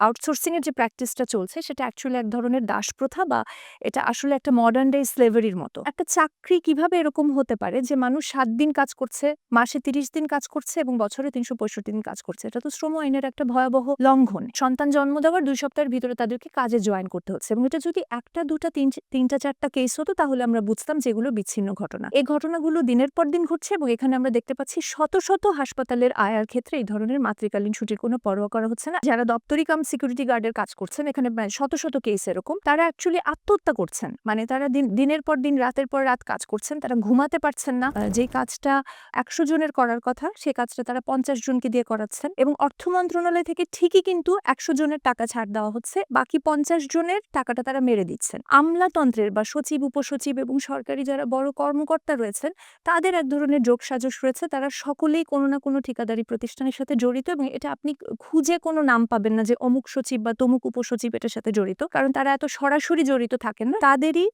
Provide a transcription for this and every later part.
Outsourcing এর যে প্র্যাকটিসটা চলছে, সেটা অ্যাকচুয়ালি এক ধরনের দাস প্রথা বা এটা আসলে একটা মডার্ন ডে স্লেভারির মতো। একটা চাকরি কীভাবে এরকম হতে পারে যে মানুষ সাত দিন কাজ করছে, মাসে তিরিশ দিন কাজ করছে এবং বছরে তিনশো পঁয়ষট্টি দিন কাজ করছে? এটা তো শ্রম আইনের একটা ভয়াবহ লঙ্ঘন। সন্তান জন্ম দেওয়ার দুই সপ্তাহের ভিতরে তাদেরকে কাজে জয়েন করতে হচ্ছে এবং এটা যদি একটা, দুটা, তিন, তিনটা, চারটা কেস হতো, তাহলে আমরা বুঝতাম যেগুলো বিচ্ছিন্ন ঘটনা। এই ঘটনাগুলো দিনের পর দিন ঘটছে এবং এখানে আমরা দেখতে পাচ্ছি শত শত হাসপাতালের আয়ার ক্ষেত্রে এই ধরনের মাতৃকালীন ছুটির কোনো পরোয়া করা হচ্ছে না। যারা দপ্তরি কাম সিকিউরিটি গার্ডের কাজ করছেন। এখানে শত শত কেস এরকম। তারা অ্যাকচুয়ালি আত্মহত্যা করছেন। মানে তারা দিন, দিনের পর দিন, রাতের পর রাত কাজ করছেন। তারা ঘুমাতে পারছেন না। যে কাজটা একশো জনের করার কথা, সে কাজটা তারা পঞ্চাশ জনকে দিয়ে করাচ্ছেন। এবং অর্থ মন্ত্রণালয় থেকে ঠিকই কিন্তু একশো জনের টাকা ছাড় দেওয়া হচ্ছে। বাকি পঞ্চাশ জনের টাকাটা তারা মেরে দিচ্ছেন। আমলাতন্ত্রের বা সচিব, উপসচিব এবং সরকারি যারা বড় কর্মকর্তা রয়েছেন, তাদের এক ধরনের যোগ সাজস রয়েছে। তারা সকলেই কোনো না কোনো ঠিকাদারি প্রতিষ্ঠানের সাথে জড়িত এবং এটা আপনি খুঁজে কোনো নাম পাবেন না যে অমুক সচিব বা তমুক উপসচিব এটার সাথে জড়িত। কারণ তারা এত সরাসরি জড়িত থাকেন না। তাদেরই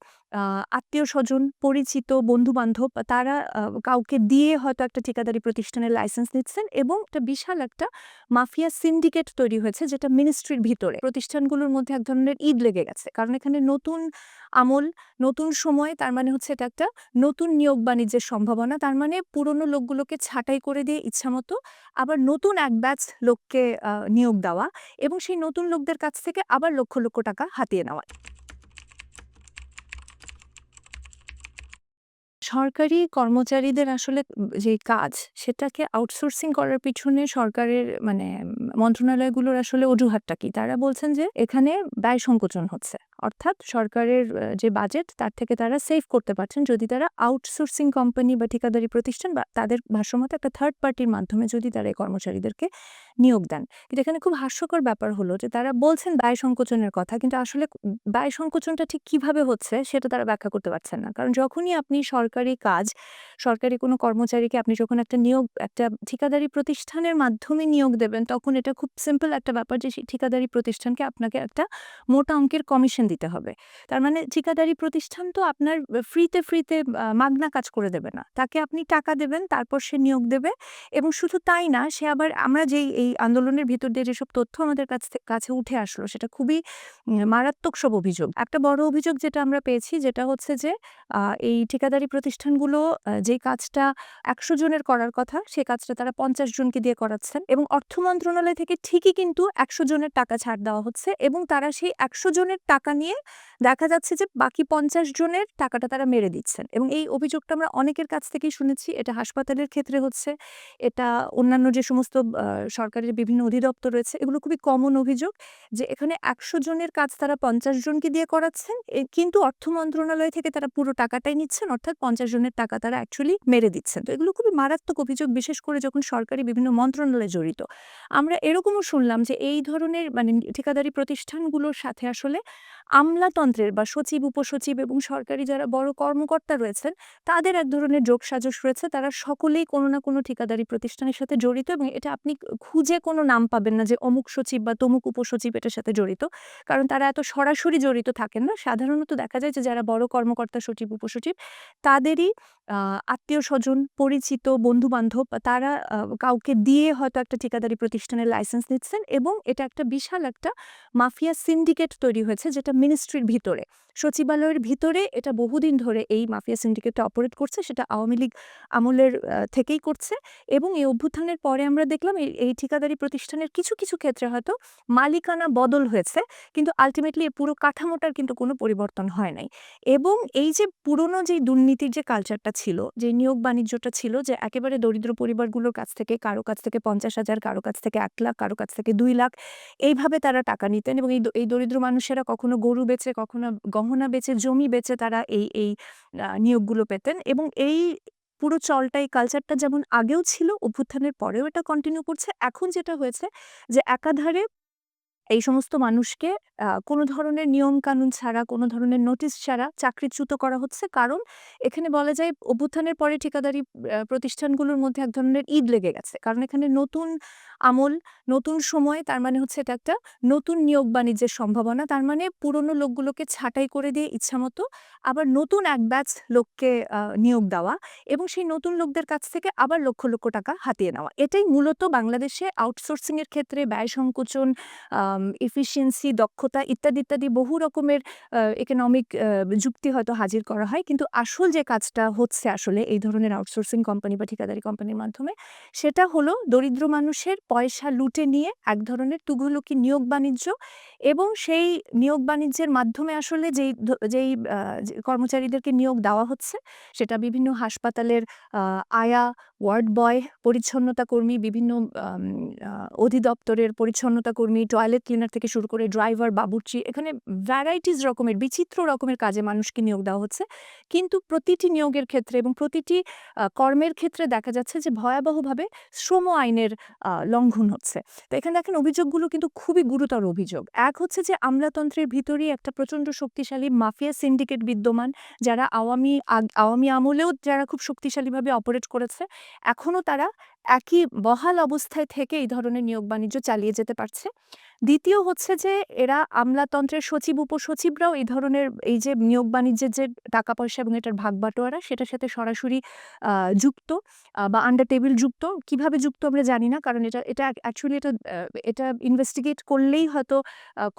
আত্মীয় স্বজন পরিচিত বন্ধু বান্ধব তারা কাউকে দিয়ে হয়তো একটা ঠিকাদারি প্রতিষ্ঠানের লাইসেন্স নিচ্ছেন এবং একটা বিশাল একটা মাফিয়া সিন্ডিকেট তৈরি হয়েছে যেটা মিনিস্ট্রির ভিতরে। প্রতিষ্ঠানগুলোর মধ্যে এক ধরনের ঈদ লেগে গেছে। কারণ এখানে নতুন আমল, নতুন সময়, তার মানে হচ্ছে এটা একটা নতুন নিয়োগ বাণিজ্যের সম্ভাবনা। তার মানে পুরনো লোকগুলোকে ছাঁটাই করে দিয়ে ইচ্ছামতো আবার নতুন এক ব্যাচ লোককে নিয়োগ দেওয়া এবং সেই নতুন লোকদের কাছ থেকে আবার লক্ষ লক্ষ টাকা হাতিয়ে নেওয়া। সরকারি কর্মচারীদের আসলে যে কাজ, সেটাকে আউটসোর্সিং করার পিছনে সরকারের মানে মন্ত্রণালয়গুলোর আসলে অজুহাতটা কি? তারা বলছেন যে এখানে ব্যয় সংকোচন হচ্ছে। অর্থাৎ সরকারের যে বাজেট তার থেকে তারা সেভ করতে পারছেন যদি তারা আউটসোর্সিং কোম্পানি বা ঠিকাদারি প্রতিষ্ঠান বা তাদের ভাষ্যমতো একটা থার্ড পার্টির মাধ্যমে যদি তারা এই কর্মচারীদেরকে নিয়োগ দেন। কিন্তু এখানে খুব হাস্যকর ব্যাপার হলো যে তারা বলছেন ব্যয় সংকোচনের কথা, কিন্তু আসলে ব্যয় সংকোচনটা ঠিক কীভাবে হচ্ছে, সেটা তারা ব্যাখ্যা করতে পারছেন না। কারণ যখনই আপনি সরকারি কাজ, সরকারি কোনো কর্মচারীকে আপনি যখন একটা নিয়োগ, একটা ঠিকাদারি প্রতিষ্ঠানের মাধ্যমে নিয়োগ দেবেন, তখন এটা খুব সিম্পল একটা ব্যাপার যে সেই ঠিকাদারি প্রতিষ্ঠানকে আপনাকে একটা মোটা অঙ্কের কমিশন দিতে হবে। তার মানে ঠিকাদারি প্রতিষ্ঠান তো আপনার ফ্রিতে ফ্রিতে মাগনা কাজ করে দেবে না। তাকে আপনি টাকা দেবেন, তারপর সে নিয়োগ দেবে এবং শুধু তাই না, সে আবার আমরা যেই, এই আন্দোলনের ভিতর দিয়ে যেসব তথ্য আমাদের কাছ কাছে উঠে আসলো, সেটা খুবই মারাত্মক সব অভিযোগ। একটা বড় অভিযোগ যেটা আমরা পেয়েছি, যেটা হচ্ছে যে এই ঠিকাদারি প্রতিষ্ঠানগুলো যে কাজটা একশো জনের করার কথা সেই কাজটা তারা পঞ্চাশ জনকে দিয়ে করাচ্ছেন এবং অর্থ মন্ত্রণালয় থেকে ঠিকই কিন্তু একশো জনের টাকা ছাড় দেওয়া হচ্ছে এবং তারা সেই একশো জনের টাকা নিয়ে দেখা যাচ্ছে যে বাকি পঞ্চাশ জনের টাকাটা তারা মেরে দিচ্ছেন এবং এই অভিযোগটা আমরা অনেকের কাছ থেকেই শুনেছি। এটা হাসপাতালের ক্ষেত্রে হচ্ছে, এটা অন্যান্য যে সমস্ত সরকারের বিভিন্ন অধিদপ্তর রয়েছে, এগুলো খুবই কমন অভিযোগ যে এখানে একশো জনের কাজ তারা পঞ্চাশ জনকে দিয়ে করাচ্ছেন কিন্তু অর্থ মন্ত্রণালয় থেকে তারা পুরো টাকাটাই নিচ্ছেন, অর্থাৎ পঞ্চাশ জনের টাকা তারা অ্যাকচুয়ালি মেরে দিচ্ছেন। তো এগুলো খুবই মারাত্মক অভিযোগ, বিশেষ করে যখন সরকারি বিভিন্ন মন্ত্রণালয়ে জড়িত। আমরা এরকমও শুনলাম যে এই ধরনের মানে ঠিকাদারি প্রতিষ্ঠানগুলোর সাথে আসলে আমলাতন্ত্রের বা সচিব, উপসচিব এবং সরকারি যারা বড় কর্মকর্তা রয়েছেন, তাদের এক ধরনের যোগ সাজস রয়েছে। তারা সকলেই কোনো না কোনো ঠিকাদারি প্রতিষ্ঠানের সাথে জড়িত এবং এটা আপনি খুঁজে কোনো নাম পাবেন না যে অমুক সচিব বা তমুক উপসচিব এটার সাথে জড়িত। কারণ তারা এত সরাসরি জড়িত থাকেন না। সাধারণত দেখা যায় যে যারা বড় কর্মকর্তা, সচিব, উপসচিব, তাদেরই আত্মীয় স্বজন পরিচিত বন্ধু বান্ধব তারা কাউকে দিয়ে হয়তো একটা ঠিকাদারি প্রতিষ্ঠানের লাইসেন্স নিচ্ছেন এবং এটা একটা বিশাল একটা মাফিয়া সিন্ডিকেট তৈরি হয়েছে যেটা মিনিস্ট্রির ভিতরে। সচিবালয়ের ভিতরে এটা বহুদিন ধরে এই মাফিয়া সিন্ডিকেটটা অপারেট করছে, সেটা আওয়ামী লীগ আমলের থেকেই করছে এবং এই অভ্যুত্থানের পরে আমরা দেখলাম এই ঠিকাদারি প্রতিষ্ঠানের কিছু কিছু ক্ষেত্রে হয়তো মালিকানা বদল হয়েছে, কিন্তু আলটিমেটলি এই পুরো কাঠামোটার কিন্তু কোনো পরিবর্তন হয় নাই। এবং এই যে পুরনো যে দুর্নীতির যে কালচারটা ছিল, যে নিয়োগ বাণিজ্যটা ছিল যে একেবারে দরিদ্র পরিবারগুলোর কাছ থেকে, কারও কাছ থেকে পঞ্চাশ হাজার, কারও কাছ থেকে এক লাখ, কারও কাছ থেকে দুই লাখ, এইভাবে তারা টাকা নিতেন এবং এই এই দরিদ্র মানুষেরা কখনো গরু বেচে, কখনো গহনা বেচে, জমি বেচে তারা এই এই নিয়োগগুলো পেতেন এবং এই পুরো চলটা, এই কালচারটা যেমন আগেও ছিল, অভ্যুত্থানের পরেও এটা কন্টিনিউ করছে। এখন যেটা হয়েছে যে একাধারে এই সমস্ত মানুষকে কোনো ধরনের নিয়ম কানুন ছাড়া, কোনো ধরনের নোটিশ ছাড়া চাকরিচ্যুত করা হচ্ছে। কারণ এখানে বলা যায় অভ্যুত্থানের পরে ঠিকাদারি প্রতিষ্ঠানগুলোর মধ্যে এক ধরনের ঈদ লেগে গেছে। কারণ এখানে নতুন আমল, নতুন সময়, তার মানে হচ্ছে এটা একটা নতুন নিয়োগ বাণিজ্যের সম্ভাবনা। তার মানে পুরনো লোকগুলোকে ছাঁটাই করে দিয়ে ইচ্ছামতো আবার নতুন এক ব্যাচ লোককে নিয়োগ দেওয়া এবং সেই নতুন লোকদের কাছ থেকে আবার লক্ষ লক্ষ টাকা হাতিয়ে নেওয়া। এটাই মূলত বাংলাদেশে আউটসোর্সিংয়ের ক্ষেত্রে ব্যয় সংকোচন এফিসিয়েন্সি দক্ষতা ইত্যাদি ইত্যাদি বহু রকমের ইকোনমিক যুক্তি হয়তো হাজির করা হয়। কিন্তু আসল যে কাজটা হচ্ছে আসলে এই ধরনের আউটসোর্সিং কোম্পানি বা ঠিকাদারি কোম্পানির মাধ্যমে, সেটা হলো দরিদ্র মানুষের পয়সা লুটে নিয়ে এক ধরনের তুঘলকি নিয়োগ বাণিজ্য এবং সেই নিয়োগ বাণিজ্যের মাধ্যমে আসলে যেই যেই কর্মচারীদেরকে নিয়োগ দেওয়া হচ্ছে, সেটা বিভিন্ন হাসপাতালের আয়া ওয়ার্ড বয়, পরিচ্ছন্নতা কর্মী, বিভিন্ন অধিদপ্তরের পরিচ্ছন্নতা কর্মী, টয়লেট ক্লিনার থেকে শুরু করে ড্রাইভার, বাবুর্চি, এখানে ভ্যারাইটিস রকমের, বিচিত্র রকমের কাজে মানুষকে নিয়োগ দেওয়া হচ্ছে। কিন্তু প্রতিটি নিয়োগের ক্ষেত্রে এবং প্রতিটি কর্মের ক্ষেত্রে দেখা যাচ্ছে যে ভয়াবহভাবে শ্রম আইনের লঙ্ঘন হচ্ছে। তো এখানে দেখেন অভিযোগগুলো কিন্তু খুবই গুরুতর অভিযোগ। এক হচ্ছে যে আমলাতন্ত্রের ভিতরেই একটা প্রচণ্ড শক্তিশালী মাফিয়া সিন্ডিকেট বিদ্যমান, যারা আওয়ামী আওয়ামী আমলেও যারা খুব শক্তিশালীভাবে অপারেট করেছে। এখনও তারা একই বহাল অবস্থায় থেকে এই ধরনের নিয়োগ বাণিজ্য চালিয়ে যেতে পারছে। দ্বিতীয় হচ্ছে যে, এরা আমলাতন্ত্রের সচিব, উপসচিবরাও এই ধরনের, এই যে নিয়োগ বাণিজ্যের যে টাকা পয়সা এবং এটার ভাগ বাটোয়ারা সেটার সাথে সরাসরি যুক্ত বা আন্ডার টেবিল যুক্ত। কীভাবে যুক্ত আমরা জানি না, কারণ এটা এটা অ্যাকচুয়ালি এটা এটা ইনভেস্টিগেট করলেই হয়তো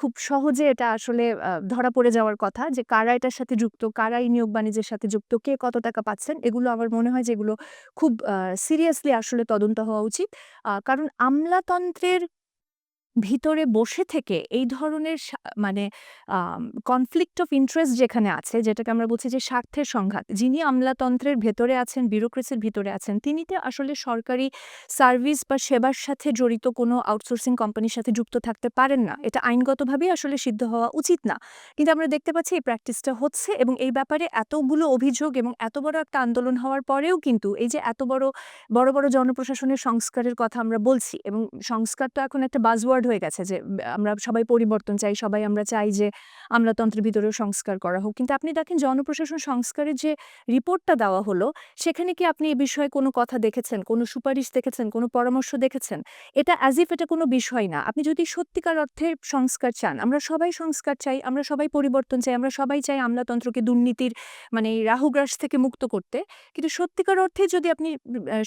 খুব সহজে এটা আসলে ধরা পড়ে যাওয়ার কথা যে কারা এটার সাথে যুক্ত, কারা এই নিয়োগ বাণিজ্যের সাথে যুক্ত, কে কত টাকা পাচ্ছেন, এগুলো আমার মনে হয় যে এগুলো খুব সিরিয়াসলি আসলে তদন্ত হওয়া উচিত। কারণ আমলাতন্ত্রের ভিতরে বসে থেকে এই ধরনের মানে কনফ্লিক্ট অফ ইন্টারেস্ট যেখানে আছে, যেটাকে আমরা বলছি যে স্বার্থের সংঘাত, যিনি আমলাতন্ত্রের ভেতরে আছেন বিউরোক্রেসির ভিতরে আছেন তিনি তো আসলে সরকারি সার্ভিস বা সেবার সাথে জড়িত কোনো আউটসোর্সিং কোম্পানির সাথে যুক্ত থাকতে পারেন না। এটা আইনগতভাবেই আসলে সিদ্ধ হওয়া উচিত না। কিন্তু আমরা দেখতে পাচ্ছি এই প্র্যাকটিসটা হচ্ছে এবং এই ব্যাপারে এতগুলো অভিযোগ এবং এত বড় একটা আন্দোলন হওয়ার পরেও কিন্তু এই যে এত বড় বড় বড় জনপ্রশাসনের সংস্কারের কথা আমরা বলছি এবং সংস্কার তো এখন একটা বাজওয়ার্ড হয়ে গেছে যে আমরা সবাই পরিবর্তন চাই, সবাই আমরা চাই যে আমলাতন্ত্রের ভিতরেও সংস্কার করা হোক। কিন্তু আপনি দেখেন, জনপ্রশাসন সংস্কারের যে রিপোর্টটা দেওয়া হলো, সেখানে কি আপনি এ বিষয়ে কোনো কথা দেখেছেন, কোনো সুপারিশ দেখেছেন, কোনো পরামর্শ দেখেছেন? এটা অ্যাজ ইফ এটা কোনো বিষয় না। আপনি যদি সত্যিকার অর্থে সংস্কার চান, আমরা সবাই সংস্কার চাই, আমরা সবাই পরিবর্তন চাই, আমরা সবাই চাই আমলাতন্ত্রকে দুর্নীতির মানে রাহুগ্রাস থেকে মুক্ত করতে। কিন্তু সত্যিকার অর্থে যদি আপনি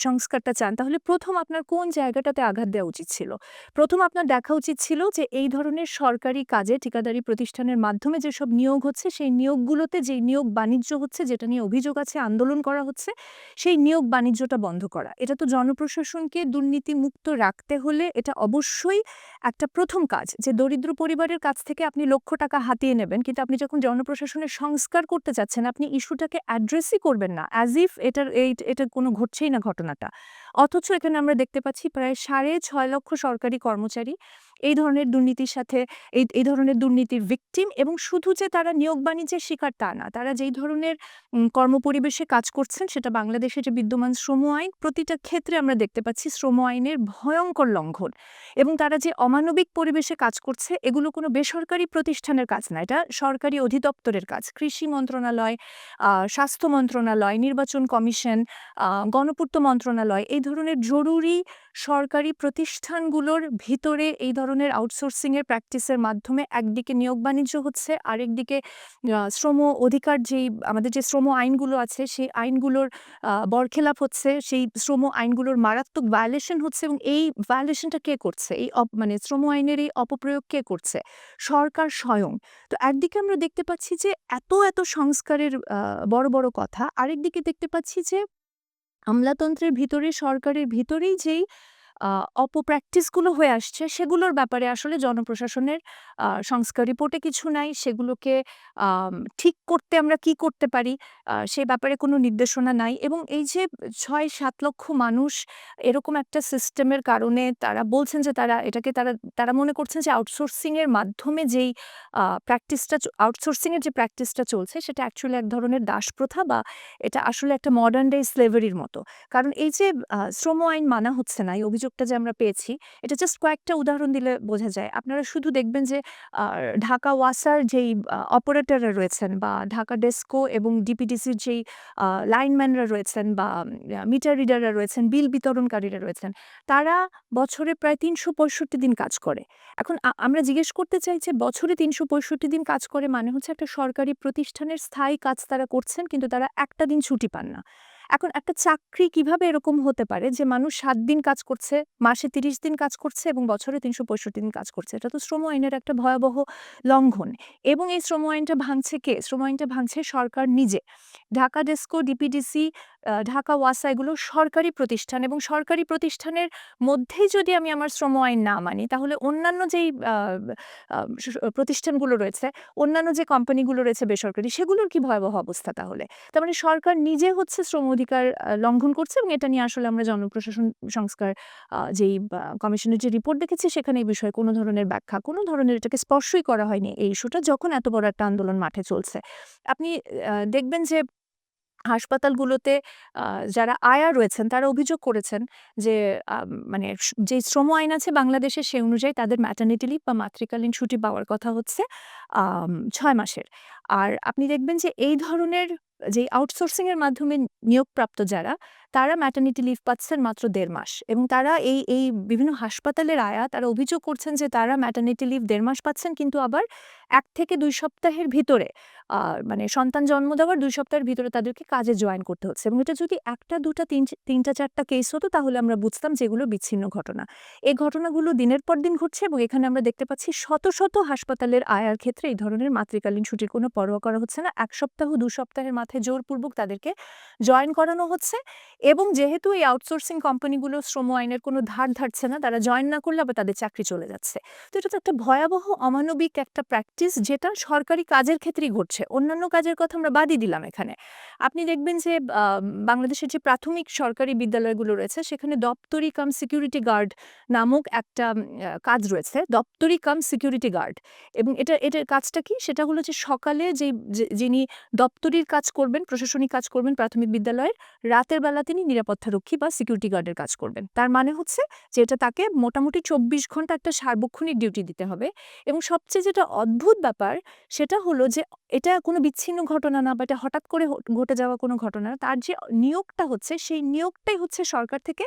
সংস্কারটা চান, তাহলে প্রথম আপনার কোন জায়গাটাতে আঘাত দেওয়া উচিত ছিল? প্রথম আপনার দেখা উচিত ছিল যে, এই ধরনের সরকারি কাজে, ঠিকাদারি প্রতিষ্ঠানের মাধ্যমে যেসব নিয়োগ হচ্ছে, সেই নিয়োগগুলোতে যে নিয়োগ বাণিজ্য হচ্ছে, যেটা নিয়ে অভিযোগ আছে, আন্দোলন করা হচ্ছে, সেই নিয়োগ বাণিজ্যটা বন্ধ করা। এটা তো জনপ্রশাসনকে দুর্নীতি মুক্ত রাখতে হলে এটা অবশ্যই একটা প্রথম কাজ যে, দরিদ্র পরিবারের কাছ থেকে আপনি লক্ষ টাকা হাতিয়ে নেবেন। কিন্তু আপনি যখন জনপ্রশাসনের সংস্কার করতে চাচ্ছেন আপনি ইস্যুটাকে অ্যাড্রেসই করবেন না অ্যাজ ইফ এটার, এই, এটা কোনো ঘটছেই না ঘটনাটা। অথচ এখানে আমরা দেখতে পাচ্ছি প্রায় সাড়ে ছয় লক্ষ সরকারি কর্মচারী এই ধরনের দুর্নীতির সাথে, এই এই ধরনের দুর্নীতির ভিকটিম এবং শুধু যে তারা নিয়োগ বাণিজ্যের শিকার তা না, তারা যেই ধরনের কর্মপরিবেশে কাজ করছেন সেটা বাংলাদেশে যে বিদ্যমান শ্রম আইন, প্রতিটা ক্ষেত্রে আমরা দেখতে পাচ্ছি শ্রম আইনের ভয়ঙ্কর লঙ্ঘন এবং তারা যে অমানবিক পরিবেশে কাজ করছে, এগুলো কোনো বেসরকারি প্রতিষ্ঠানের কাজ না, এটা সরকারি অধিদপ্তরের কাজ। কৃষি মন্ত্রণালয় স্বাস্থ্য মন্ত্রণালয়, নির্বাচন কমিশন গণপূর্ত মন্ত্রণালয়, এই ধরনের জরুরি সরকারি প্রতিষ্ঠানগুলোর ভিতরে এই ধরনের আউটসোর্সিং এর প্র্যাকটিসের মাধ্যমে একদিকে নিয়োগ বাণিজ্য হচ্ছে, আরেকদিকে শ্রম অধিকার যেই, আমাদের যে শ্রম আইনগুলো আছে সেই আইনগুলোর বরখেলাপ হচ্ছে, সেই শ্রম আইনগুলোর মারাত্মক ভায়োলেশন হচ্ছে এবং এই ভায়োলেশনটা কে করছে? এই মানে শ্রম আইনের এই অপপ্রয়োগ কে করছে? সরকার স্বয়ং। তো একদিকে আমরা দেখতে পাচ্ছি যে এত এত সংস্কারের বড় বড় কথা, আরেকদিকে দেখতে পাচ্ছি যে আমলাতন্ত্রের ভিতরে, সরকারের ভিতরেই যেই অপপ্র্যাকটিসগুলো হয়ে আসছে সেগুলোর ব্যাপারে আসলে জনপ্রশাসনের সংস্কার রিপোর্টে কিছু নাই। সেগুলোকে ঠিক করতে আমরা কি করতে পারি? আহ, সে ব্যাপারে কোনো নির্দেশনা নাই এবং এই যে ছয় সাত লক্ষ মানুষ এরকম একটা সিস্টেমের কারণে তারা বলছেন যে তারা এটাকে তারা তারা মনে করছেন যে আউটসোর্সিংয়ের মাধ্যমে যেই প্র্যাকটিসটা আউটসোর্সিং এর যে প্র্যাকটিসটা চলছে সেটা অ্যাকচুয়ালি এক ধরনের দাস প্রথা বা এটা আসলে একটা মডার্ন ডে স্লেভারির মতো। কারণ এই যে শ্রম আইন মানা হচ্ছে না এই অভিযোগটা যে আমরা পেয়েছি, এটা জাস্ট কয়েকটা উদাহরণ দিলে বোঝা যায়। আপনারা শুধু দেখবেন যে ঢাকা ওয়াসার যেই অপারেটররা রয়েছেন বা ঢাকা ডেস্কো এবং ডিপিডিসির যেই লাইনম্যানরা রয়েছেন বা মিটার রিডাররা রয়েছেন, বিল বিতরণকারীরা রয়েছেন, তারা বছরে প্রায় তিনশো পঁয়ষট্টি দিন কাজ করে। এখন আমরা জিজ্ঞেস করতে চাই যে, বছরে তিনশো পঁয়ষট্টি দিন কাজ করে মানে হচ্ছে একটা সরকারি প্রতিষ্ঠানের স্থায়ী কাজ তারা করছেন, কিন্তু তারা একটা দিন ছুটি পান না। এখন একটা চাকরি কীভাবে এরকম হতে পারে? যে মানুষ সাত দিন কাজ করছে, মাসে তিরিশ দিন কাজ করছে এবং বছরে তিনশো পঁয়ষট্টি দিন কাজ করছে। এটা তো শ্রম আইনের একটা ভয়াবহ লঙ্ঘন। এবং এই শ্রম আইনটা ভাঙছে কে? শ্রম আইনটা ভাঙছে সরকার নিজে। ঢাকা ডেস্কো, ডিপিডিসি ঢাকা ওয়াসা এগুলো সরকারি প্রতিষ্ঠান এবং সরকারি প্রতিষ্ঠানের মধ্যেই যদি আমি আমার শ্রম আইন না মানি, তাহলে অন্যান্য যেই প্রতিষ্ঠানগুলো রয়েছে, অন্যান্য যে কোম্পানিগুলো রয়েছে বেসরকারি, সেগুলোর কি ভয়াবহ অবস্থা তাহলে? তার মানে সরকার নিজে হচ্ছে শ্রম অধিকার লঙ্ঘন করছে এবং এটা নিয়ে আসলে আমরা জনপ্রশাসন, সংস্কার যেই কমিশনের যে রিপোর্ট দেখেছি সেখানে এই বিষয়ে কোনো ধরনের ব্যাখ্যা, কোনো ধরনের এটাকে স্পর্শই করা হয়নি এই ইস্যুটা যখন এত বড় একটা আন্দোলন মাঠে চলছে। আপনি দেখবেন যে হাসপাতালগুলোতে যারা আয়া রয়েছেন, তারা অভিযোগ করেছেন যে মানে যে শ্রম আইন আছে বাংলাদেশে সে অনুযায়ী তাদের ম্যাটার্নিটি লিভ বা মাতৃকালীন ছুটি পাওয়ার কথা হচ্ছে ছয় মাসের। আর আপনি দেখবেন যে, এই ধরনের যে আউটসোর্সিংয়ের মাধ্যমে নিয়োগপ্রাপ্ত যারা তারা ম্যাটার্নিটি লিভ পাচ্ছেন মাত্র দেড় মাস এবং তারা এই এই বিভিন্ন হাসপাতালের আয়া তারা অভিযোগ করছেন যে তারা ম্যাটার্নিটি লিভ দেড় মাস পাচ্ছেন কিন্তু আবার এক থেকে দুই সপ্তাহের ভিতরে মানে সন্তান জন্ম দেওয়ার দুই সপ্তাহের ভিতরে তাদেরকে কাজে জয়েন করতে হচ্ছে এবং এটা যদি একটা, দুটা, তিন, তিনটা, চারটা কেস হতো তাহলে আমরা বুঝতাম যে এগুলো বিচ্ছিন্ন ঘটনা। এই ঘটনাগুলো দিনের পর দিন ঘটছে এবং এখানে আমরা দেখতে পাচ্ছি শত শত হাসপাতালের আয়ার ক্ষেত্রে এই ধরনের মাতৃকালীন ছুটির কোনো পরোয়া করা হচ্ছে না। এক সপ্তাহ, দু সপ্তাহের মাথায় জোরপূর্বক তাদেরকে জয়েন করানো হচ্ছে এবং যেহেতু এই আউটসোর্সিং কোম্পানিগুলো শ্রম আইনের কোনো ধার ধারছে না, তারা জয়েন না করলে আবার তাদের চাকরি চলে যাচ্ছে। তো এটা তো একটা ভয়াবহ, অমানবিক একটা প্র্যাকটিস যেটা সরকারি কাজের ক্ষেত্রেই ঘটছে। অন্যান্য কাজের কথা আমরা বাদই দিলাম এখানে। আপনি দেখবেন যে বাংলাদেশের যে প্রাথমিক সরকারি বিদ্যালয়গুলো রয়েছে, সেখানে দপ্তরি কাম সিকিউরিটি গার্ড নামক একটা কাজ রয়েছে, দপ্তরি কাম সিকিউরিটি গার্ড এবং এটা, এটার কাজটা কি? সেটা হলো যে সকালে যে, যিনি দপ্তরির কাজ করবেন, প্রশাসনিক কাজ করবেন প্রাথমিক বিদ্যালয়ের, রাতের বেলা তিনি নিরাপত্তারক্ষী বা সিকিউরিটি গার্ডের কাজ করবেন। তার মানে হচ্ছে যে এটা তাকে মোটামুটি চব্বিশ ঘণ্টা একটা সার্বক্ষণিক ডিউটি দিতে হবে এবং সবচেয়ে যেটা অদ্ভুত ব্যাপার সেটা হলো যে এটা কোনো বিচ্ছিন্ন ঘটনা না বা এটা হঠাৎ করে ঘটে যাওয়া কোনো ঘটনা না। তার যে নিয়োগটা হচ্ছে সেই নিয়োগটাই হচ্ছে সরকার থেকে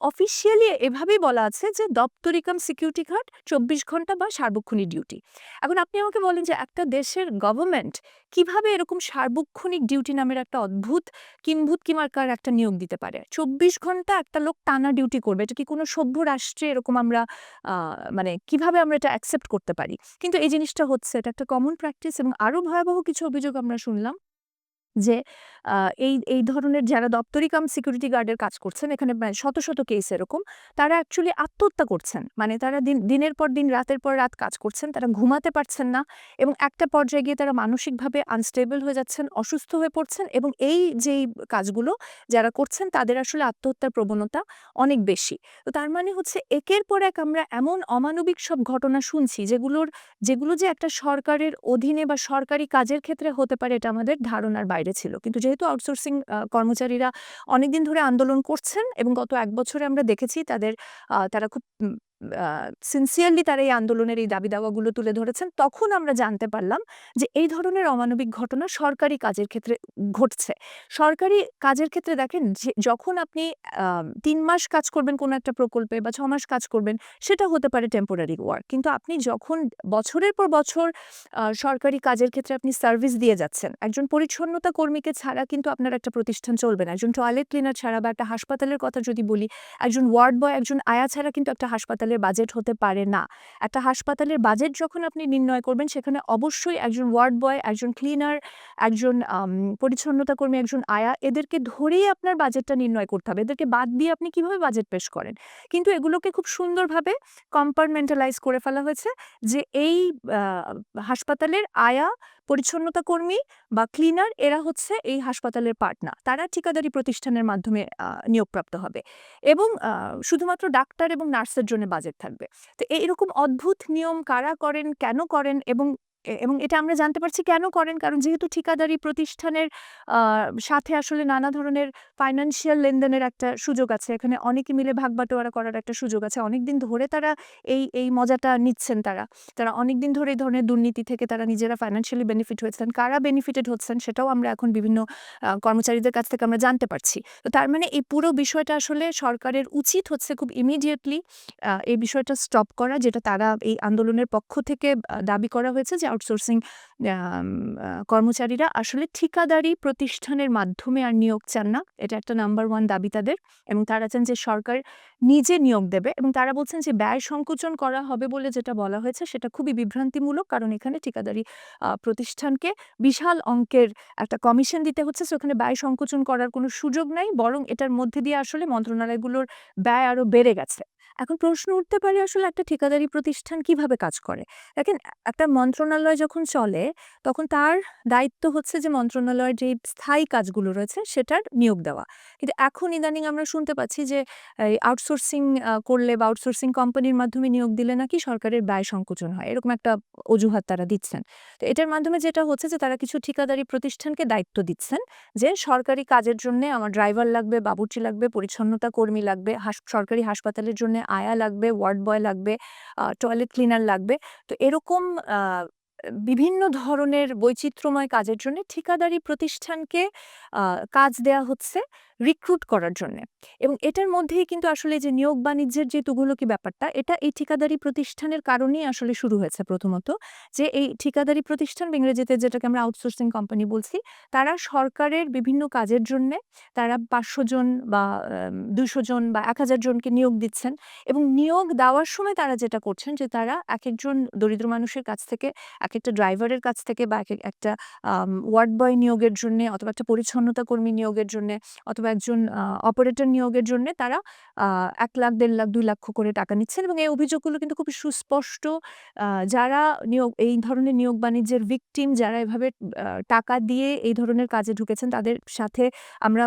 অফিসিয়ালি এভাবেই বলা আছে যে দপ্তরি কাম সিকিউরিটি গার্ড চব্বিশ ঘণ্টা বা সার্বক্ষণিক ডিউটি এখন আপনি আমাকে বলেন যে, একটা দেশের গভর্নমেন্ট কীভাবে এরকম সার্বক্ষণিক ডিউটি নামের একটা অদ্ভুত কিম্ভূত কিমার্কার একটা নিয়োগ দিতে পারে? চব্বিশ ঘণ্টা একটা লোক টানা ডিউটি করবে, এটা কি কোনো সভ্য রাষ্ট্রে এরকম আমরা মানে কীভাবে আমরা এটা অ্যাকসেপ্ট করতে পারি? কিন্তু এই জিনিসটা হচ্ছে, এটা একটা কমন প্র্যাকটিস এবং আরও ভয়াবহ কিছু অভিযোগ আমরা শুনলাম। যে এই এই ধরনের যারা দপ্তরি কাম সিকিউরিটি গার্ডের কাজ করছেন, এখানে শত শত কেস এরকম, তারা অ্যাকচুয়ালি আত্মহত্যা করছেন। মানে তারা দিন, দিনের পর দিন, রাতের পর রাত কাজ করছেন, তারা ঘুমাতে পারছেন না এবং একটা পর্যায়ে গিয়ে তারা মানসিকভাবে আনস্টেবল হয়ে যাচ্ছেন, অসুস্থ হয়ে পড়ছেন এবং এই যেই কাজগুলো যারা করছেন, তাদের আসলে আত্মহত্যার প্রবণতা অনেক বেশি। তো তার মানে হচ্ছে একের পর এক আমরা এমন অমানবিক সব ঘটনা শুনছি, যেগুলোর, যেগুলো যে একটা সরকারের অধীনে বা সরকারি কাজের ক্ষেত্রে হতে পারে, এটা আমাদের ধারণার বাইরে। ছিল কিন্তু যেহেতু আউটসোর্সিং কর্মচারীরা অনেকদিন ধরে আন্দোলন করছেন এবং গত এক বছরে আমরা দেখেছি তাদের তারা খুব সিনসিয়ারলি তারা এই আন্দোলনের এই দাবি দাওয়াগুলো তুলে ধরেছেন, তখন আমরা জানতে পারলাম যে এই ধরনের অমানবিক ঘটনা সরকারি কাজের ক্ষেত্রে ঘটছে। সরকারি কাজের ক্ষেত্রে দেখেন যখন আপনি তিন মাস কাজ করবেন কোনো একটা প্রকল্পে বা ছ মাস কাজ করবেন, সেটা হতে পারে টেম্পোরারি ওয়ার্ক কিন্তু আপনি যখন বছরের পর বছর সরকারি কাজের ক্ষেত্রে আপনি সার্ভিস দিয়ে যাচ্ছেন, একজন পরিচ্ছন্নতা কর্মীকে ছাড়া কিন্তু আপনার একটা প্রতিষ্ঠান চলবে না। একজন টয়লেট ক্লিনার ছাড়া বা একটা হাসপাতালের কথা যদি বলি, একজন ওয়ার্ড বয় একজন আয়া ছাড়া কিন্তু একটা হাসপাতালের বাজেট হতে পারে না। একটা হাসপাতালের বাজেট যখন আপনি নির্ণয় করবেন, সেখানে অবশ্যই একজন ওয়ার্ড বয় একজন ক্লিনার একজন পরিচ্ছন্নতা কর্মী, একজন আয়া, এদেরকে ধরেই আপনার বাজেটটা নির্ণয় করতে হবে। এদেরকে বাদ দিয়ে আপনি কীভাবে বাজেট পেশ করেন? কিন্তু এগুলোকে খুব সুন্দরভাবে কম্পার্টমেন্টালাইজ করে ফেলা হয়েছে যে এই হাসপাতালের আয়া পরিচ্ছন্নতা কর্মী বা ক্লিনার এরা হচ্ছে এই হাসপাতালের পার্টনার তারা ঠিকাদারি প্রতিষ্ঠানের মাধ্যমে নিয়োগপ্রাপ্ত হবে। এবং শুধুমাত্র ডাক্তার এবং নার্সের জন্য বাজেট থাকবে। তো এইরকম অদ্ভুত নিয়ম কারা করেন, কেন করেন এবং এবং এটা আমরা জানতে পারছি কেন করেন? কারণ যেহেতু ঠিকাদারি প্রতিষ্ঠানের সাথে আসলে নানা ধরনের ফাইন্যান্সিয়াল লেনদেনের একটা সুযোগ আছে। এখানে অনেকে মিলে ভাগ বাটোয়ারা করার একটা সুযোগ আছে। অনেকদিন ধরে তারা এই এই মজাটা নিচ্ছেন তারা। তারা অনেকদিন ধরে এই ধরনের দুর্নীতি থেকে তারা নিজেরা ফাইন্যান্সিয়ালি বেনিফিট হয়েছেন। কারা বেনিফিটেড হচ্ছেন সেটাও আমরা এখন বিভিন্ন কর্মচারীদের কাছ থেকে আমরা জানতে পারছি। তো তার মানে এই পুরো বিষয়টা আসলে সরকারের উচিত হচ্ছে খুব ইমিডিয়েটলি এই বিষয়টা স্টপ করা, যেটা তারা এই আন্দোলনের পক্ষ থেকে দাবি করা হয়েছে যে আউটসোর্সিং কর্মচারীরা আসলে ঠিকাদারি প্রতিষ্ঠানের মাধ্যমে আর নিয়োগ চান না। এটা একটা নাম্বার ওয়ান দাবি তাদের এবং তারা চান যে সরকার নিজে নিয়োগ দেবে এবং তারা বলছেন যে ব্যয় সংকোচন করা হবে বলে যেটা বলা হয়েছে সেটা খুবই বিভ্রান্তিমূলক কারণ এখানে ঠিকাদারি প্রতিষ্ঠানকে বিশাল অঙ্কের একটা কমিশন দিতে হচ্ছে। সেখানে ব্যয় সংকোচন করার কোনো সুযোগ নাই, বরং এটার মধ্যে দিয়ে আসলে মন্ত্রণালয়গুলোর ব্যয় আরও বেড়ে গেছে। এখন প্রশ্ন উঠতে পারে আসলে একটা ঠিকাদারি প্রতিষ্ঠান কীভাবে কাজ করে? দেখেন, একটা মন্ত্রণালয় যখন চলে, তখন তার দায়িত্ব হচ্ছে যে মন্ত্রণালয়ের যে স্থায়ী কাজগুলো রয়েছে, সেটার নিয়োগ দেওয়া। কিন্তু এখন ইদানিং আমরা শুনতে পাচ্ছি যে আউটসোর্সিং করলে বা আউটসোর্সিং কোম্পানির মাধ্যমে নিয়োগ দিলে নাকি সরকারের ব্যয় সংকোচন হয়, এরকম একটা অজুহাত তারা দিচ্ছেন। তো এটার মাধ্যমে যেটা হচ্ছে যে, তারা কিছু ঠিকাদারি প্রতিষ্ঠানকে দায়িত্ব দিচ্ছেন যে, সরকারি কাজের জন্য আমার ড্রাইভার লাগবে, বাবুর্চি লাগবে, পরিচ্ছন্নতা কর্মী লাগবে সরকারি হাসপাতালের জন্য আয়া লাগবে, ওয়ার্ড বয় লাগবে টয়লেট ক্লিনার লাগবে। তো এরকম বিভিন্ন ধরনের বৈচিত্র্যময় কাজের জন্য ঠিকাদারি প্রতিষ্ঠানকে কাজ দেয়া হচ্ছে। রিক্রুট করার জন্য। এবং এটার মধ্যেই কিন্তু আসলে যে নিয়োগ বাণিজ্যের যে তুগুলকি ব্যাপারটা, এটা এই ঠিকাদারি প্রতিষ্ঠানের কারণেই আসলে শুরু হয়েছে প্রথমত। যে এই ঠিকাদারি প্রতিষ্ঠান ইংরেজিতে যেটাকে আমরা আউটসোর্সিং কোম্পানি বলছি, তারা সরকারের বিভিন্ন কাজের জন্য তারা পাঁচশো জন বা দুশো জন বা এক হাজার জনকে নিয়োগ দিচ্ছেন। এবং নিয়োগ দেওয়ার সময় তারা যেটা করছেন যে তারা এক একজন দরিদ্র মানুষের কাছ থেকে এক একটা ড্রাইভারের কাছ থেকে বা এক- একটা ওয়ার্ড বয় নিয়োগের জন্য অথবা একটা পরিচ্ছন্নতা কর্মী নিয়োগের জন্য অথবা একজন অপারেটর নিয়োগের জন্য তারা এক লাখ, দেড় লাখ, দুই লক্ষ করে টাকা নিচ্ছেন এবং এই অভিযোগগুলো কিন্তু খুব সুস্পষ্ট যারা নিয়োগ, এই ধরনের নিয়োগ বাণিজ্যের ভিকটিম যারা এভাবে টাকা দিয়ে এই ধরনের কাজে ঢুকেছেন তাদের সাথে আমরা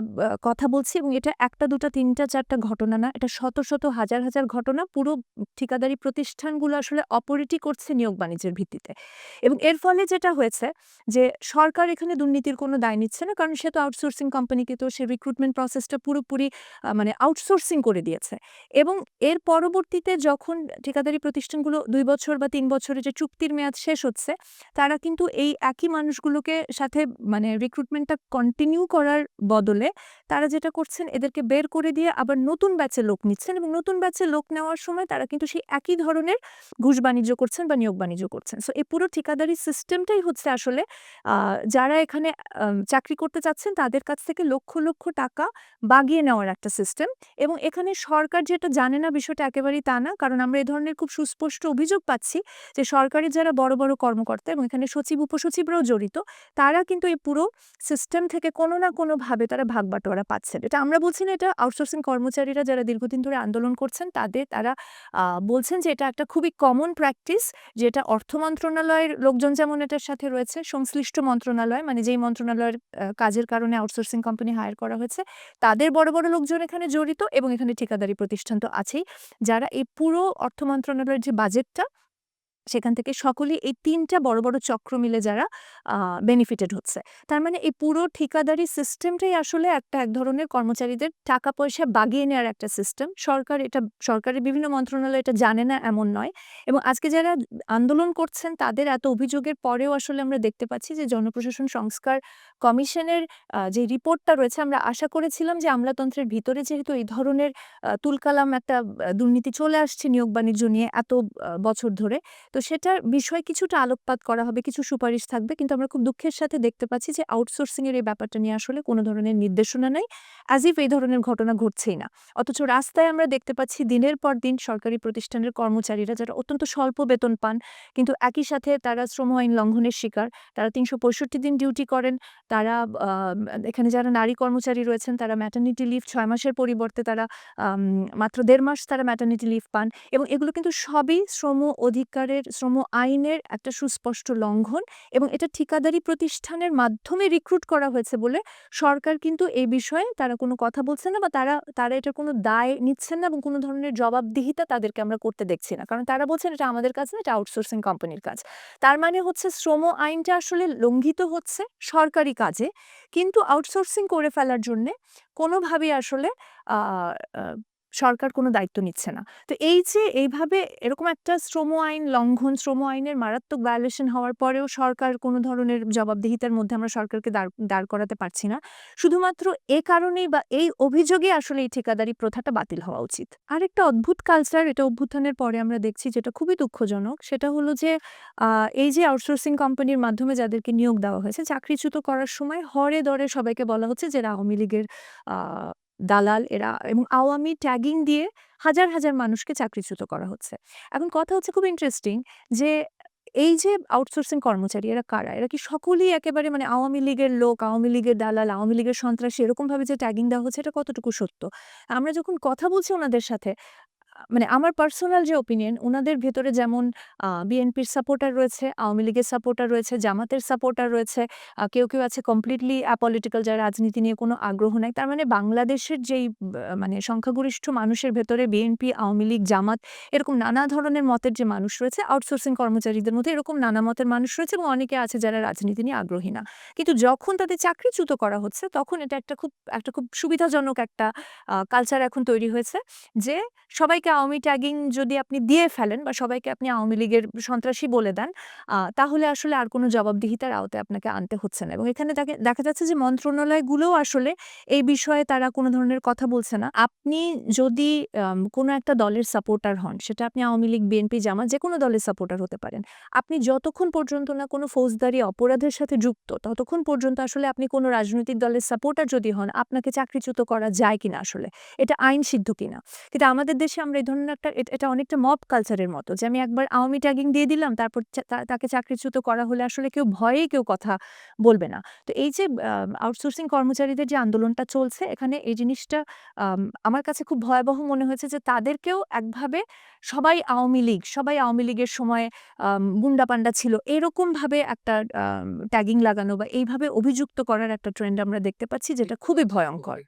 কথা বলছি এবং এটা একটা, দুটা, তিনটা, চারটা ঘটনা না, এটা শত শত, হাজার হাজার ঘটনা পুরো ঠিকাদারি প্রতিষ্ঠানগুলো আসলে অপরিটি করছে নিয়োগ বাণিজ্যের ভিত্তিতে এবং এর ফলে যেটা হয়েছে যে সরকার এখানে দুর্নীতির কোনো দায় নিচ্ছে না কারণ সে তো আউটসোর্সিং কোম্পানিকে তো সে রিক্রুটমেন্ট প্রসেসটা পুরোপুরি মানে আউটসোর্সিং করে দিয়েছে। এবং এর পরবর্তীতে যখন ঠিকাদারি প্রতিষ্ঠানগুলো দুই বছর বা তিন বছরের যে চুক্তির মেয়াদ শেষ হচ্ছে, তারা কিন্তু এই একই মানুষগুলোকে সাথে মানে রিক্রুটমেন্টটা কন্টিনিউ করার বদলে তারা যেটা করছেন, এদেরকে বের করে দিয়ে আবার নতুন ব্যাচে লোক নিচ্ছেন এবং নতুন ব্যাচে লোক নেওয়ার সময় তারা কিন্তু সেই একই ধরনের ঘুষ বাণিজ্য করছেন বা নিয়োগ বাণিজ্য করছেন। সো এই পুরো ঠিকাদারি সিস্টেমটাই হচ্ছে আসলে যারা এখানে চাকরি করতে চাচ্ছেন, তাদের কাছ থেকে লক্ষ লক্ষ টাকা বাগিয়ে নেওয়ার একটা সিস্টেম এবং এখানে সরকার যেটা জানে না বিষয়টা একেবারেই তা না। কারণ আমরা এই ধরনের খুব সুস্পষ্ট অভিযোগ পাচ্ছি যে সরকারি যারা বড় বড় কর্মকর্তা এবং এখানে সচিব, উপসচিবরাও জড়িত, তারা কিন্তু এই পুরো সিস্টেম থেকে কোনো না কোনোভাবে তারা ভাগ বাটোয়ারা পাচ্ছেন এটা আমরা বলছি না এটা আউটসোর্সিং কর্মচারীরা যারা দীর্ঘদিন ধরে আন্দোলন করছেন, তাদের তারা বলছেন যে এটা একটা খুবই কমন প্র্যাকটিস যেটা অর্থ মন্ত্রণালয়ের লোকজন যেমন এটার সাথে রয়েছে, সংশ্লিষ্ট মন্ত্রণালয় মানে যেই মন্ত্রণালয়ের কাজের কারণে আউটসোর্সিং কোম্পানি হায়ার করা হয়েছে তাদের বড় বড় লোকজন এখানে জড়িত এবং এখানে ঠিকাদারি প্রতিষ্ঠান তো আছেই। যারা এই পুরো অর্থ মন্ত্রণালয়ের যে বাজেটটা সেখান থেকে সকলেই এই তিনটা বড় বড় চক্র মিলে যারা বেনিফিটেড হচ্ছে। তার মানে এই পুরো ঠিকাদারি সিস্টেমটাই আসলে একটা এক ধরনের কর্মচারীদের টাকা পয়সা বাগিয়ে নেওয়ার একটা সিস্টেম সরকার এটা, সরকারের বিভিন্ন মন্ত্রণালয় এটা জানে না এমন নয়। এবং আজকে যারা আন্দোলন করছেন, তাদের এত অভিযোগের পরেও আসলে আমরা দেখতে পাচ্ছি যে জনপ্রশাসন সংস্কার কমিশনের যে রিপোর্টটা রয়েছে, আমরা আশা করেছিলাম যে আমলাতন্ত্রের ভিতরে যেহেতু এই ধরনের তুলকালাম একটা দুর্নীতি চলে আসছে নিয়োগ বাণিজ্য নিয়ে এত বছর ধরে তো সেটার বিষয়ে কিছুটা আলোকপাত করা হবে, কিছু সুপারিশ থাকবে। কিন্তু আমরা খুব দুঃখের সাথে দেখতে পাচ্ছি যে আউটসোর্সিং এর এই ব্যাপারটা নিয়ে আসলে কোনো ধরনের নির্দেশনা নেই অ্যাজ ইফ এই ধরনের ঘটনা ঘটছেই না। অথচ রাস্তায় আমরা দেখতে পাচ্ছি দিনের পর দিন সরকারি প্রতিষ্ঠানের কর্মচারীরা যারা অত্যন্ত স্বল্প বেতন পান, কিন্তু একই সাথে তারা শ্রম আইন লঙ্ঘনের শিকার, তারা তিনশো পঁয়ষট্টি দিন ডিউটি করেন, তারা এখানে যারা নারী কর্মচারী রয়েছেন, তারা ম্যাটার্নিটি লিভ ছয় মাসের পরিবর্তে তারা মাত্র দেড় মাস তারা ম্যাটার্নিটি লিভ পান। এবং এগুলো কিন্তু সবই শ্রম অধিকারের শ্রম আইনের একটা সুস্পষ্ট লঙ্ঘন এবং এটা ঠিকাদারি প্রতিষ্ঠানের মাধ্যমে রিক্রুট করা হয়েছে বলে সরকার কিন্তু এই বিষয়ে তারা কোনো কথা বলছে না বা তারা তারা এটা কোনো দায় নিচ্ছেন না এবং কোনো ধরনের জবাবদিহিতা তাদেরকে আমরা করতে দেখছি না। কারণ তারা বলছেন এটা আমাদের কাজ না, এটা আউটসোর্সিং কোম্পানির কাজ। তার মানে হচ্ছে শ্রম আইনটা আসলে লঙ্ঘিত হচ্ছে সরকারি কাজে, কিন্তু আউটসোর্সিং করে ফেলার জন্যে কোনোভাবেই আসলে সরকার কোনো দায়িত্ব নিচ্ছে না। তো এই যে এইভাবে এরকম একটা শ্রম আইন, লঙ্ঘন শ্রম আইনের মারাত্মক ভায়োলেশন হওয়ার পরেও সরকার কোনো ধরনের জবাবদিহিতার মধ্যে আমরা সরকারকে দাঁড় দাঁড় করাতে পারছি না। শুধুমাত্র এ কারণেই বা এই অভিযোগে আসলে এই ঠিকাদারি প্রথাটা বাতিল হওয়া উচিত। আরেকটা অদ্ভুত কালচার এটা অভ্যুত্থানের পরে আমরা দেখছি যেটা খুবই দুঃখজনক, সেটা হলো যে এই যে আউটসোর্সিং কোম্পানির মাধ্যমে যাদেরকে নিয়োগ দেওয়া হয়েছে, চাকরিচ্যুত করার সময় হরে দরে সবাইকে বলা হচ্ছে যে আওয়ামী লীগের দালাল এরা এবং আওয়ামী ট্যাগিং দিয়ে হাজার হাজার মানুষকে চাকরিচ্যুত করা হচ্ছে। এখন কথা হচ্ছে খুব ইন্টারেস্টিং যে এই যে আউটসোর্সিং কর্মচারী এরা কারা? এরা কি সকলেই একেবারে মানে আওয়ামী লীগের লোক, আওয়ামী লীগের দালাল, আওয়ামী লীগের সন্ত্রাসী এরকমভাবে যে ট্যাগিং দেওয়া হচ্ছে এটা কতটুকু সত্য? আমরা যখন কথা বলছি ওনাদের সাথে মানে আমার পার্সোনাল যে ওপিনিয়ন ওনাদের ভেতরে যেমন বিএনপির সাপোর্টার রয়েছে, আওয়ামী লীগের সাপোর্টার রয়েছে, জামাতের সাপোর্টার রয়েছে। কেউ, কেউ আছে কমপ্লিটলি অ্যাপলিটিক্যাল যার রাজনীতি নিয়ে কোনো আগ্রহ নাই। তার মানে বাংলাদেশের যেই মানে সংখ্যাগরিষ্ঠ মানুষের ভেতরে বিএনপি, আওয়ামী লীগ, জামাত এরকম নানা ধরনের মতের যে মানুষ রয়েছে, আউটসোর্সিং কর্মচারীদের মধ্যে এরকম নানা মতের মানুষ রয়েছে এবং অনেকে আছে যারা রাজনীতি নিয়ে আগ্রহী না। কিন্তু যখন তাদের চাকরিচ্যুত করা হচ্ছে তখন এটা একটা খুব একটা খুব সুবিধাজনক একটা কালচার এখন তৈরি হয়েছে যে সবাইকে আওয়ামী ট্যাগিং যদি আপনি দিয়ে ফেলেন বা সবাইকে আপনি আওয়ামী লীগের সন্ত্রাসী বলে দেন তাহলে আসলে আর কোনো জবাবদিহিতার আওতায় আপনাকে আনতে হচ্ছে না এবং এখানে দেখা যাচ্ছে যে মন্ত্রণালয়গুলোও আসলে এই বিষয়ে তারা কোনো ধরনের কথা বলছে না। আপনি যদি কোনো একটা দলের সাপোর্টার হন, সেটা আপনি আওয়ামী লীগ, বিএনপি, জামা যে কোনো দলের সাপোর্টার হতে পারেন। আপনি যতক্ষণ পর্যন্ত না কোনো ফৌজদারি অপরাধের সাথে যুক্ত, ততক্ষণ পর্যন্ত আসলে আপনি কোনো রাজনৈতিক দলের সাপোর্টার যদি হন, আপনাকে চাকরিচ্যুত করা যায় কিনা আসলে? এটা আইন সিদ্ধ কিনা? কিন্তু আমাদের দেশে আমরা এই ধরনের একটা এটা অনেকটা মব কালচারের মতো যে আমি একবার আওয়ামী ট্যাগিং দিয়ে দিলাম তারপর তাকে চাকরিচ্যুত করা হলে আসলে কেউ ভয়েই কেউ কথা বলবে না। তো এই যে আউটসোর্সিং কর্মচারীদের যে আন্দোলনটা চলছে এখানে এই জিনিসটা আম আমার কাছে খুব ভয়াবহ মনে হয়েছে যে তাদেরকেও একভাবে সবাই আওয়ামী লীগ, সবাই আওয়ামী লীগের সময় আম গুন্ডা-পান্ডা ছিল এরকমভাবে একটা ট্যাগিং লাগানো বা এইভাবে অভিযুক্ত করার একটা ট্রেন্ড আমরা দেখতে পাচ্ছি যেটা খুবই ভয়ংকর।